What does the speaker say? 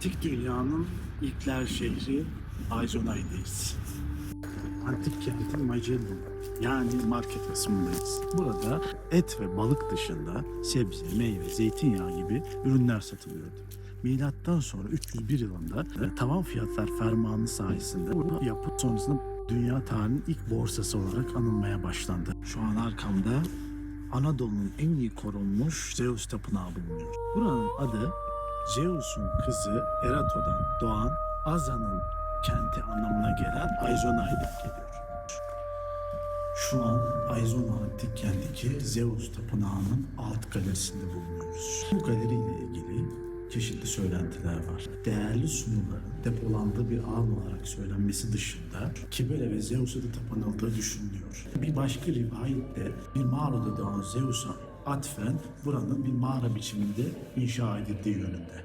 Antik dünyanın ilkler şehri Ayzonay'dayız. Antik kentin Magellum yani market kısmındayız. Burada et ve balık dışında sebze, meyve, zeytinyağı gibi ürünler satılıyordu. Milattan sonra 301 yılında tavan fiyatlar fermanı sayesinde bu yapı sonrasında dünya tarihinin ilk borsası olarak anılmaya başlandı. Şu an arkamda Anadolu'nun en iyi korunmuş Zeus tapınağı bulunuyor. Buranın adı Zeus'un kızı Erato'dan doğan Aza'nın kenti anlamına gelen Ayzonay'dan geliyor. Şu an Ayzona Antik Kent'teki Zeus Tapınağı'nın alt galerisinde bulunuyoruz. Bu galeriyle ilgili çeşitli söylentiler var. Değerli sunuların depolandığı bir ağın olarak söylenmesi dışında Kibele ve Zeus'a da tapınıldığı düşünülüyor. Bir başka rivayette bir mağarada doğan Zeus'a atfen buranın bir mağara biçiminde inşa edildiği yönünde.